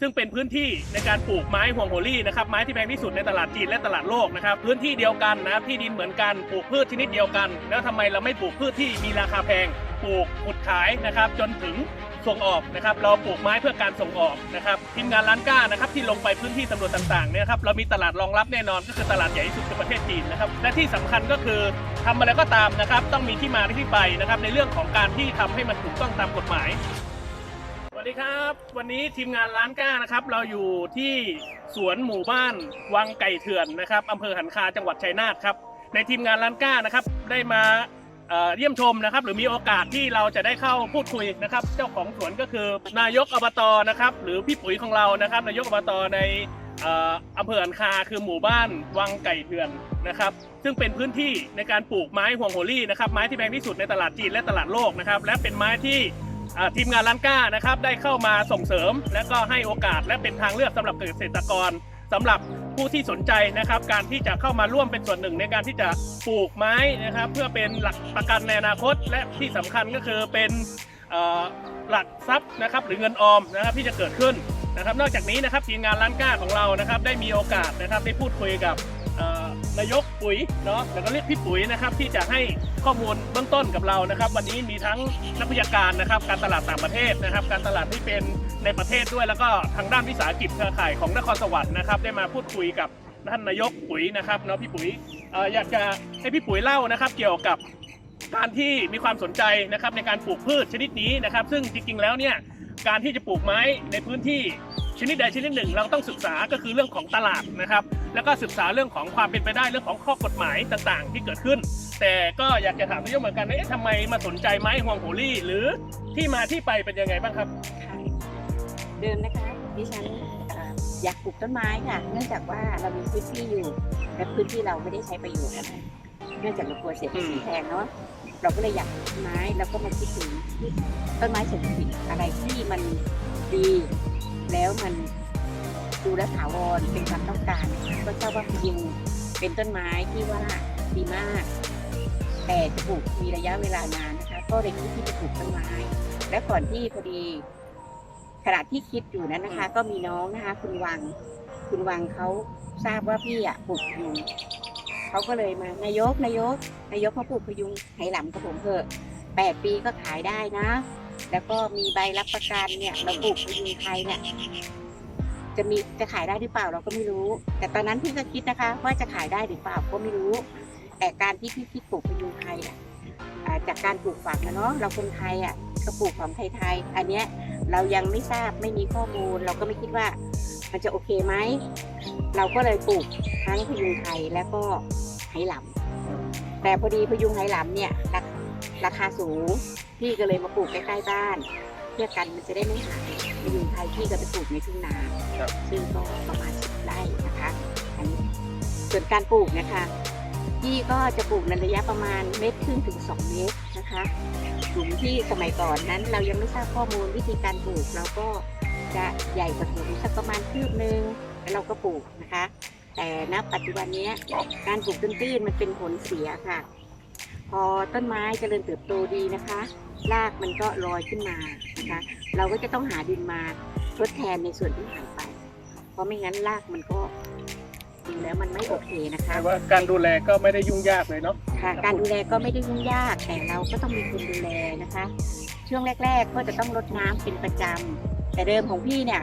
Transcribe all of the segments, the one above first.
ซึ่งเป็นพื้นที่ในการปลูกไม้ห่วงโฮลี่นะครับไม้ที่แพงที่สุดในตลาดจีนและตลาดโลกนะครับพื้นที่เดียวกันนะครับที่ดินเหมือนกันปลูกพืชชนิดเดียวกัน แล้วทำไมเราไม่ปลูกพืชที่มีราคาแพงปลูกขุดขายนะครับ จนถึงส่งออกนะครับ เราปลูกไม้เพื่อการส่งออกนะครับทีมงานร้านก้านะครับที่ลงไปพื้นที่สำรวจต่างๆเนี่ยครับเรามีตลาดรองรับแน่นอนก็คือตลาดใหญ่ที่สุดในประเทศจีนนะครับและที่สำคัญก็คือทำอะไรก็ตามนะครับ ต้องมีที่มาที่ไปนะครับในเรื่องของการที่ทำให้มันถูกต้องตามกฎหมาย วัสดีครับ วันนี้ทีมงานร้านก้านะครับ เราอยู่ที่สวนหมู่บ้านวังไก่เถื่อนนะครับอำเภอหันคาจังหวัดชัยนาทครับ ในทีมงานร้านก้านะครับ ได้มาเอ่อเยี่ยมชมนะครับ หรือมีโอกาสที่เราจะได้เข้าพูดคุยนะครับ เจ้าของสวนก็คือนายกอบตนะครับ หรือพี่ปุ๋ยของเรานะครับ นายกอบตในเอ่ออำเภอหันคาคือหมู่บ้านวังไก่เถื่อนนะครับ ซึ่งเป็นพื้นที่ในการปลูกไม้ห่วงโฮลี่นะครับไม้ที่แพงที่สุดในตลาดจีนและตลาดโลกนะครับ และเป็นไม้ที่ ทีมงานร้านก้านะครับได้เข้ามาส่งเสริม และก็ให้โอกาสและเป็นทางเลือกสำหรับเกษตรกรสำหรับผู้ที่สนใจนะครับ การที่จะเข้ามาร่วมเป็นส่วนหนึ่งในการที่จะปลูกไม้นะครับ เพื่อเป็นหลักประกันในอนาคต และที่สำคัญก็คือเป็นหลักทรัพย์นะครับหรือเงินออมนะครับที่จะเกิดขึ้นนะครับ นอกจากนี้นะครับทีมงานร้านก้าของเรานะครับ ได้มีโอกาสนะครับได้พูดคุยกับ นายกปุ๋ยเนาะแล้วก็เรียกพี่ปุ๋ยนะครับที่จะให้ข้อมูลเบื้องต้นกับเรานะครับ วันนี้มีทั้งนักวิชาการนะครับ การตลาดต่างประเทศนะครับ การตลาดที่เป็นในประเทศด้วย แล้วก็ทางด้านวิสาหกิจเครือข่ายของนครสวรรค์นะครับ ได้มาพูดคุยกับท่านนายกปุ๋ยนะครับเนาะพี่ปุ๋ยเอ่ออยากจะให้พี่ปุ๋ยเล่านะครับ เกี่ยวกับการที่มีความสนใจนะครับในการปลูกพืชชนิดนี้นะครับ ซึ่งจริงๆแล้วเนี่ยการที่จะปลูกไม้ในพื้นที่ชนิดใดชนิดหนึ่ง เราต้องศึกษาก็คือเรื่องของตลาดนะครับ แล้วก็ศึกษาเรื่องของความเป็นไปได้เรื่องของข้อกฎหมายต่างๆ ที่เกิดขึ้น แต่ก็อยากจะถามนายกเหมือนกันว่าเอ๊ะทำไมมาสนใจไม้ฮวงโหรี่ หรือที่มาที่ไปเป็นยังไงบ้างครับ ค่ะเดิมนะคะดิฉันเอ่ออยากปลูกต้นไม้ค่ะ เนื่องจากว่าเรามีพื้นที่อยู่ และพื้นที่เราไม่ได้ใช้ประโยชน์อะไรเนื่องจากเรากลัวเสียภาษีแพงเนาะเราก็เลยอยากปลูกต้นไม้แล้วก็มาคิดถึงที่ต้นไม้เศรษฐกิจอะไรที่มันดี แล้วมัน ดูแลวถาวรเป็นความต้องการนะคะก็ทราว่าพยุงเป็นต้นไม้ที่ว่าดีมาก แต่จะปลูกมีระยะเวลานานนะคะ ก็เลยคิดที่จะปลูกต้นไม้ และก่อนที่พอดีขณะที่คิดอยู่นั้นนะคะ ก็มีน้องนะคะ คุณวัง คุณวังเขาทราบว่าพี่อะปลูกพยุงเขาก็เลยมานายกนายกนายกเขาปลูกพยุงไหหลำกับผมเถอะแปดปีก็ขายได้นะ แล้วก็มีใบรับประกันเนี่ยเราปลูกพยุงไทยเนี่ย จะมีจะขายได้หรือเปล่าเราก็ไม่รู้ แต่ตอนนั้นพี่ก็คิดนะคะ ว่าจะขายได้หรือเปล่าก็ไม่รู้ แต่การที่พี่คิดปลูกพยุงไทยอะจากการปลูกฝังนะเนาะเราคนไทยอะก็ปลูกของไทยๆอันเนี้ยเรายังไม่ทราบไม่มีข้อมูล เราก็ไม่คิดว่ามันจะโอเคไหมเราก็เลยปลูกทั้งพยุงไทยและก็ไหหลำแต่พอดีพยุงไหหลำเนี่ยราคาสูงพี่ก็เลยมาปลูกใกล้ๆบ้าน เพื่อกันมันจะได้ไม่หายพยุงไทยพี่ก็ไปปลูกในทุ่งนาครับ ซึ่งก็ประมาณสิบไร่นะคะ อันนี้ส่วนการปลูกนะคะพี่ก็จะปลูกในระยะประมาณเมตรครึ่งถึงสองเมตรนะคะหลุมที่สมัยก่อนนั้น เรายังไม่ทราบข้อมูลวิธีการปลูกเราก็จะใหญ่กว่าถุงสักประมาณคืบนึงแล้วเราก็ปลูกนะคะ แต่ณปัจจุบันเนี้ยการปลูกตื้นๆมันเป็นผลเสียค่ะ พอต้นไม้เจริญเติบโตดีนะคะ รากมันก็ลอยขึ้นมานะคะ เราก็จะต้องหาดินมาทดแทนในส่วนที่หายไป เพราะไม่งั้นรากมันก็จริงแล้วมันไม่โอเคนะคะ แต่ว่าการดูแลก็ไม่ได้ยุ่งยากเลยเนาะ ค่ะการดูแลก็ไม่ได้ยุ่งยากแต่เราก็ต้องมีคนดูแลนะคะ ช่วงแรก ๆ ก็จะต้องรดน้ำเป็นประจำแต่เดิมของพี่เนี่ย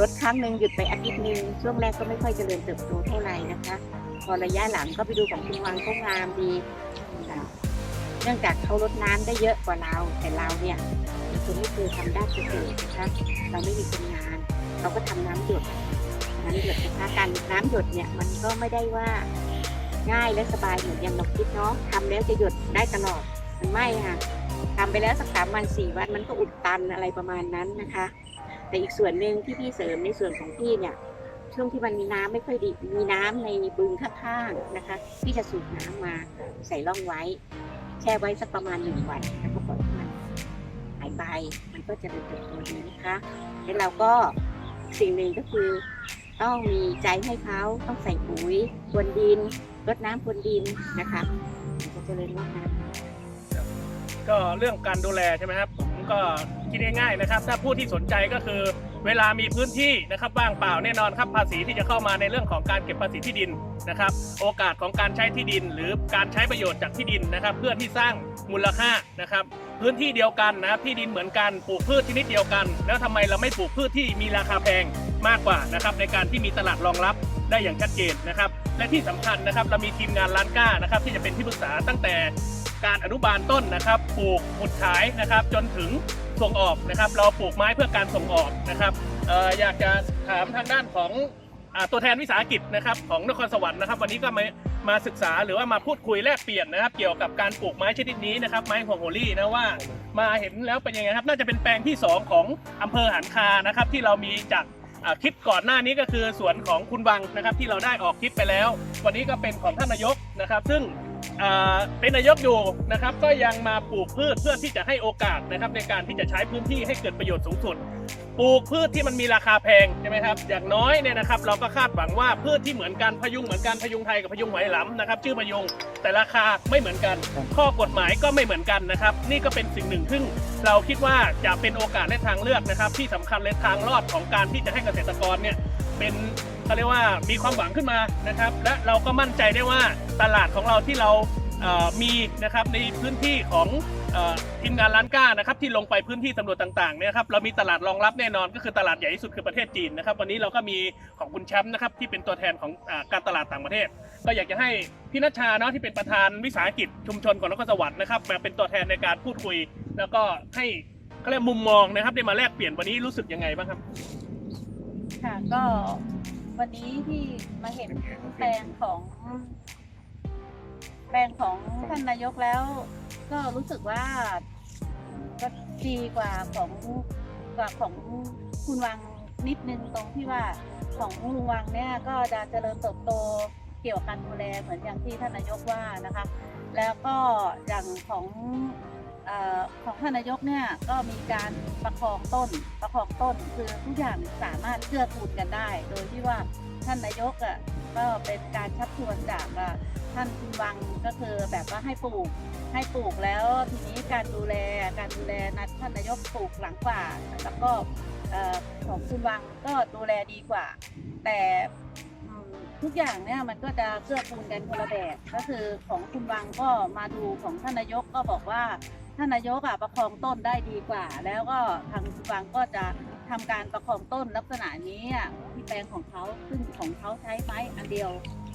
รดครั้งหนึ่งหยุดไปอาทิตย์หนึ่งช่วงแรกก็ไม่ค่อยเจริญเติบโตเท่าไหร่นะคะ พอระยะหลังก็ไปดูของคุณวังเขางามดีค่ะเนื่องจากเขารดน้ำได้เยอะกว่าเรา แต่เราเนี่ยเป็นคนที่เคยทำด้านเกษตรนะคะเราไม่มีคนงาน เราก็ทำน้ำหยดน้ำหยดนะคะการน้ำหยดเนี่ยมันก็ไม่ได้ว่าง่ายและสบายเหมือนอย่างเราคิดเนาะทำแล้วจะหยดได้ตลอดมันไม่ค่ะทำไปแล้วสักสามวันสี่วันมันก็อุดตันอะไรประมาณนั้นนะคะ แต่อีกส่วนหนึ่งที่พี่เสริมในส่วนของพี่เนี่ยช่วงที่มันมีน้ำไม่ค่อยดีมีน้ำในบึงข้างๆนะคะ พี่จะสูบน้ำมาใส่ร่องไว้ แช่ไว้สักประมาณหนึ่งวันแล้วก็ปล่อยให้มันหายไปมันก็จะเป็นเติบโตดีนะคะแล้วเราก็สิ่งหนึ่งก็คือ ต้องมีใจให้เขาต้องใส่ปุ๋ยพรวนดินรดน้ำพรวนดินนะคะมันจะเริญงอกงามก็เรื่องการดูแลใช่ไหมครับผมก็คิดง่ายๆนะครับ ถ้าผู้ที่สนใจก็คือ เวลามีพื้นที่นะครับว่างเปล่าแน่นอนครับภาษีที่จะเข้ามาในเรื่องของการเก็บภาษีที่ดินนะครับ โอกาสของการใช้ที่ดิน หรือการใช้ประโยชน์จากที่ดินนะครับ เพื่อที่สร้างมูลค่านะครับ พื้นที่เดียวกันนะครับที่ดินเหมือนกันปลูกพืชชนิดเดียวกัน แล้วทำไมเราไม่ปลูกพืชที่มีราคาแพงมากกว่านะครับ ในการที่มีตลาดรองรับได้อย่างชัดเจนนะครับ และที่สำคัญนะครับเรามีทีมงานร้านก้านะครับ ที่จะเป็นที่ปรึกษาตั้งแต่ การอนุบาลต้นนะครับ ปลูกขุดขายนะครับ จนถึงส่งออกนะครับ เราปลูกไม้เพื่อการส่งออกนะครับอออยากจะถามทางด้านของอตัวแทนวิสาหกิจนะครับของนครสวรรค์นะครับ วันนี้ก็มามาศึกษาหรือว่ามาพูดคุยแลกเปลี่ยนนะครับ เกี่ยวกับการปลูกไม้ชนิดนี้นะครับ ไม้ห่วงโฮลี่นะว่ามาเห็นแล้วเป็นยังไงครับ น่าจะเป็นแปลงที่ 2 ของอำเภอหันคานะครับ ที่เรามีจากคลิปก่อนหน้านี้ก็คือสวนของคุณวังนะครับ ที่เราได้ออกคลิปไปแล้ว วันนี้ก็เป็นของท่านนายกนะครับ ซึ่ง เป็นนายกอยู่นะครับก็ยังมาปลูกพืชเพื่อที่จะให้โอกาสนะครับในการที่จะใช้พื้นที่ให้เกิดประโยชน์สูงสุด ปลูกพืชที่มันมีราคาแพงใช่ไหมครับอย่างน้อยเนี่ยนะครับเราก็คาดหวังว่าพืชที่เหมือนกันพยุงเหมือนกันพยุงไทยกับพยุงไหหลำนะครับชื่อพยุงแต่ราคาไม่เหมือนกัน ข้อกฎหมายก็ไม่เหมือนกันนะครับนี่ก็เป็นสิ่งหนึ่งซึ่งเราคิดว่าจะเป็นโอกาสและทางเลือกนะครับที่สำคัญและทางรอดของการที่จะให้เกษตรกรเนี่ย เป็นเขาเรียกว่ามีความหวังขึ้นมานะครับ และเราก็มั่นใจได้ว่าตลาดของเราที่เรามีนะครับในพื้นที่ของทีมงานร้านก้านะครับที่ลงไปพื้นที่ตำรวจต่างๆเนี่ยครับเรามีตลาดรองรับแน่นอนก็คือตลาดใหญ่ที่สุดคือประเทศจีนนะครับวันนี้เราก็มีของคุณแชมป์นะครับที่เป็นตัวแทนของอการตลาดต่างประเทศ ก็อยากจะให้พี่นัชชาเนาะที่เป็นประธานวิสาหกิจชุมชนของนครสวรรค์นะครับมาเป็นตัวแทนในการพูดคุย แล้วก็ให้เขาเรียกมุมมองนะครับได้มาแลกเปลี่ยนวันนี้รู้สึกยังไงบ้างครับ ค่ะ ก็วันนี้ที่มาเห็นแปลงของแปลงของท่านนายกแล้ว ก็รู้สึกว่าก็ดีกว่าของกว่าของคุณวังนิดนึงตรงที่ว่าของคุณวังเนี่ยก็จะเจริญเติบโตเกี่ยวกับการดูแลเหมือนอย่างที่ท่านนายกว่านะคะ แล้วก็อย่างของ เออของท่านนายกเนี่ยก็มีการประคองต้นประคองต้น คือทุกอย่างสามารถเกื้อกูลกันได้ โดยที่ว่าท่านนายกอะก็เป็นการชักชวนจากท่านคุณวังก็คือแบบว่าให้ปลูกให้ปลูกแล้วทีนี้การดูแลการดูแลนะท่านนายกปลูกหลังกว่า แล้วก็ของคุณวังก็ดูแลดีกว่า แต่ทุกอย่างเนี่ยมันก็จะเกื้อกูลกันคนละแบบก็คือของคุณวังก็มาดูของท่านนายกก็บอกว่า ท่านนายกอะประคองต้นได้ดีกว่า แล้วก็ทางคุณวังก็จะทำการประคองต้นลักษณะนี้อะที่แปลงของเขาซึ่งของเขาใช้ไม้อันเดียว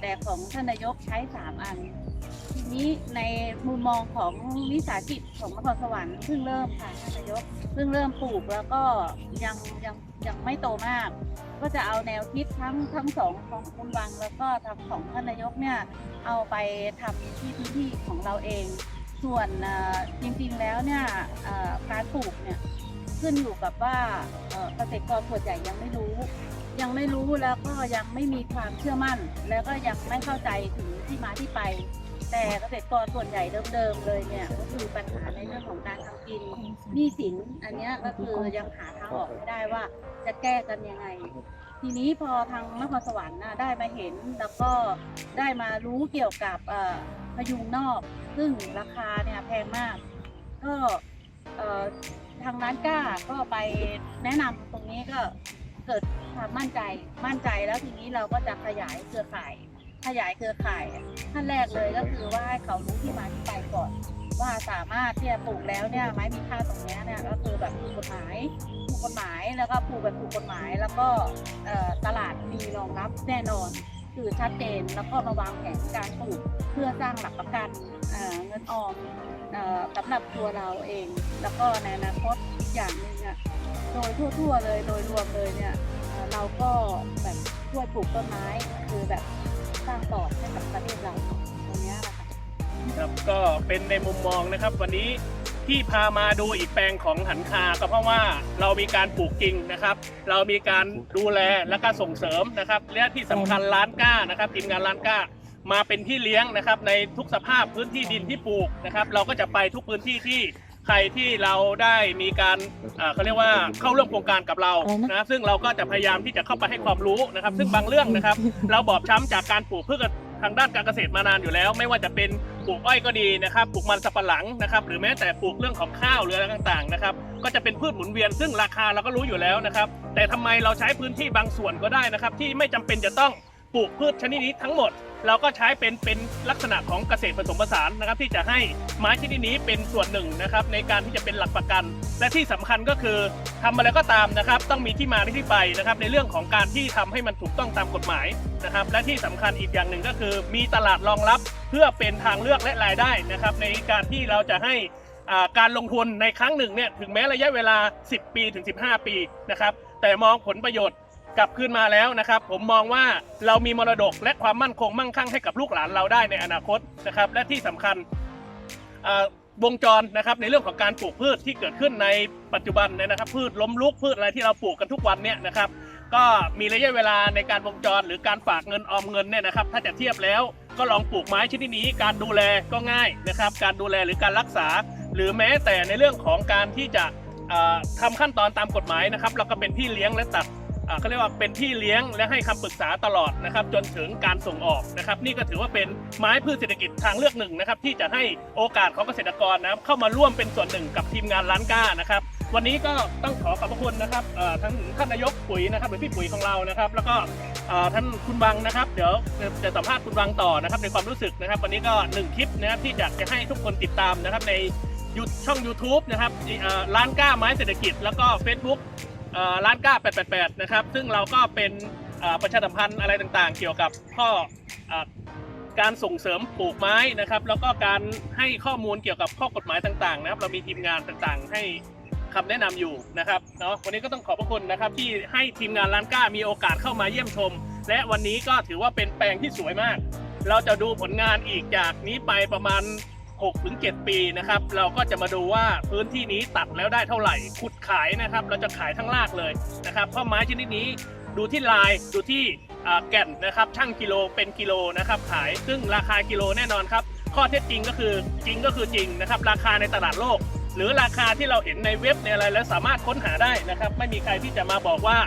แต่ของท่านนายกใช้สามอันทีนี้ในมุมมองของวิสาหกิจของนครสวรรค์เพิ่งเริ่มค่ะท่านนายกเพิ่งเริ่มปลูกแล้วก็ยังยังยังไม่โตมาก ก็จะเอาแนวคิดทั้งทั้งสองของคุณวัง แล้วก็ทางของท่านนายกเนี่ยเอาไปทำที่พื้นที่ของเราเอง ส่วนจริงๆแล้วเนี่ยการปลูกเนี่ยขึ้นอยู่กับว่าเกษตรกรส่วนใหญ่ยังไม่รู้ ยังไม่รู้แล้วก็ยังไม่มีความเชื่อมั่น แล้วก็ยังไม่เข้าใจถึงที่มาที่ไป แต่เกษตรกรส่วนใหญ่เดิมๆเลยเนี่ยก็คือปัญหาในเรื่องของการทำกินหนี้สินอันนี้ก็คือยังหาทางออกไม่ได้ว่าจะแก้กันยังไง ทีนี้พอทางนครสวรรค์นะได้มาเห็นแล้วก็ได้มารู้เกี่ยวกับพยุงนอก ซึ่งราคาเนี่ยแพงมาก ก็ทางร้านก้าก็ไปแนะนำตรงนี้ก็เกิดความมั่นใจมั่นใจแล้วทีนี้เราก็จะขยายเครือข่าย ขยายเครือข่ายขั้นแรกเลยก็คือว่าให้เขารู้ที่มาที่ไปก่อน ว่าสามารถที่จะปลูกแล้วเนี่ยไม้มีค่าตรงนี้เนี่ยก็คือแบบถูกกฎหมายถูกกฎหมายแล้วก็ปลูกแบบถูกกฎหมาย แล้วก็ตลาดมีรองรับแน่นอนคือชัดเจนแล้วก็มาวางแผนการปลูกเพื่อสร้างหลักประกันเเงินออมสำหรับตัวเราเอง แล้วก็ในอนาคตอีกอย่างหนึ่งอะโดยทั่ว ๆ เลยโดยรวมเลยเนี่ยเเราก็แบบช่วยปลูกต้นไม้คือแบบ สร้างปอดให้กับประเทศเราตรงนี้แหละค่ะครับก็เป็นในมุมมองนะครับ วันนี้ที่พามาดูอีกแปลงของหันคาก็เพราะว่าเรามีการปลูกจริงนะครับ เรามีการดูแลและก็ส่งเสริมนะครับและที่สำคัญร้านก้านะครับทีมงานร้านก้ามาเป็นพี่เลี้ยงนะครับในทุกสภาพพื้นที่ดินที่ปลูกนะครับ เราก็จะไปทุกพื้นที่ที่ ใครที่เราได้มีการเอ่อเขาเรียกว่าเข้าร่วมโครงการกับเรานะซึ่งเราก็จะพยายามที่จะเข้าไปให้ความรู้นะครับ ซึ่งบางเรื่องนะครับ เราบอบช้ำจากการปลูกพืชทางด้านการเกษตรมานานอยู่แล้ว ไม่ว่าจะเป็นปลูกอ้อยก็ดีนะครับปลูกมันสับปะหลังนะครับ หรือแม้แต่ปลูกเรื่องของข้าวหรืออะไรต่างๆนะครับก็จะเป็นพืชหมุนเวียนซึ่งราคาเราก็รู้อยู่แล้วนะครับ แต่ทำไมเราใช้พื้นที่บางส่วนก็ได้นะครับ ที่ไม่จำเป็นจะต้อง ปลูกพืชชนิดนี้ทั้งหมด เราก็ใช้เป็นเป็นลักษณะของเกษตรผสมผสานนะครับ ที่จะให้ไม้ชนิดนี้เป็นส่วนหนึ่งนะครับ ในการที่จะเป็นหลักประกัน และที่สำคัญก็คือทำอะไรก็ตามนะครับ ต้องมีที่มาและที่ไปนะครับ ในเรื่องของการที่ทำให้มันถูกต้องตามกฎหมายนะครับ และที่สำคัญอีกอย่างหนึ่งก็คือ มีตลาดรองรับเพื่อเป็นทางเลือกและรายได้นะครับ ในการที่เราจะให้อ่าการลงทุนในครั้งหนึ่งเนี่ยถึงแม้ระยะเวลา 10 ปีถึง 15 ปีนะครับแต่มองผลประโยชน์ กลับคืนมาแล้วนะครับ ผมมองว่าเรามีมรดกและความมั่นคงมั่งคั่งให้กับลูกหลานเราได้ในอนาคตนะครับ และที่สำคัญวงจรนะครับในเรื่องของการปลูกพืชที่เกิดขึ้นในปัจจุบันเนี่ยนะครับ พืชล้มลุกพืชอะไรที่เราปลูกกันทุกวันเนี่ยนะครับ ก็มีระยะเวลาในการวงจรหรือการฝากเงินออมเงินเนี่ยนะครับ ถ้าจะเทียบแล้วก็ลองปลูกไม้ชนิดนี้การดูแลก็ง่ายนะครับ การดูแลหรือการรักษา หรือแม้แต่ในเรื่องของการที่จะทำาขั้นตอนตามกฎหมายนะครับ เราก็เป็นพี่เลี้ยงและตัด เขาเรียกว่าเป็นพี่เลี้ยงและให้คำปรึกษาตลอดนะครับ จนถึงการส่งออกนะครับ นี่ก็ถือว่าเป็นไม้พืชเศรษฐกิจทางเลือกหนึ่งนะครับ ที่จะให้โอกาสของเกษตรกรนะครับ เข้ามาร่วมเป็นส่วนหนึ่งกับทีมงานร้านก้านะครับ วันนี้ก็ต้องขอขอบพระคุณนะครับทั้งท่านนายกปุ๋ยนะครับหรือพี่ปุ๋ยของเรานะครับ แล้วก็ท่านคุณวังนะครับ เดี๋ยวจะสัมภาษณ์คุณวังต่อนะครับ ในความรู้สึกนะครับ วันนี้ก็หนึ่งคลิปนะครับที่อยากจะให้ทุกคนติดตามนะครับในช่อง YouTube นะครับร้านก้าไม้เศรษฐกิจ แล้วก็ Facebook ร้านก้า 888 นะครับ ซึ่งเราก็เป็นประชาสัมพันธ์อะไรต่างๆ เกี่ยวกับข้อเอ่อการส่งเสริมปลูกไม้นะครับ แล้วก็การให้ข้อมูลเกี่ยวกับข้อกฎหมายต่างๆ นะครับ เรามีทีมงานต่างๆ ให้คำแนะนำอยู่นะครับเนาะวันนี้ก็ต้องขอบพระคุณนะครับที่ให้ทีมงานร้านก้ามีโอกาสเข้ามาเยี่ยมชม และวันนี้ก็ถือว่าเป็นแปลงที่สวยมาก เราจะดูผลงานอีกจากนี้ไปประมาณ 6-7 ปีนะครับ เราก็จะมาดูว่าพื้นที่นี้ตัดแล้วได้เท่าไหร่ขุดขายนะครับ เราจะขายทั้งรากเลยนะครับเพราะไม้ชนิดนี้ดูที่ลายดูที่แก่นนะครับช่างกิโลเป็นกิโลนะครับขายซึ่งราคากิโลแน่นอนครับ ข้อเท็จจริงก็คือจริงก็คือจริงนะครับ ราคาในตลาดโลก หรือราคาที่เราเห็นในเว็บในอะไรแล้วสามารถค้นหาได้นะครับ ไม่มีใครที่จะมาบอกว่า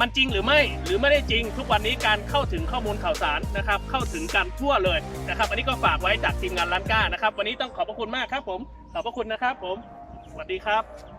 มันจริงหรือไม่หรือไม่ได้จริง ทุกวันนี้การเข้าถึงข้อมูลข่าวสารนะครับ เข้าถึงกันทั่วเลยนะครับ อันนี้ก็ฝากไว้จากทีมงานร้านก้านะครับ วันนี้ต้องขอบพระคุณมากครับผม ขอบพระคุณนะครับผม สวัสดีครับ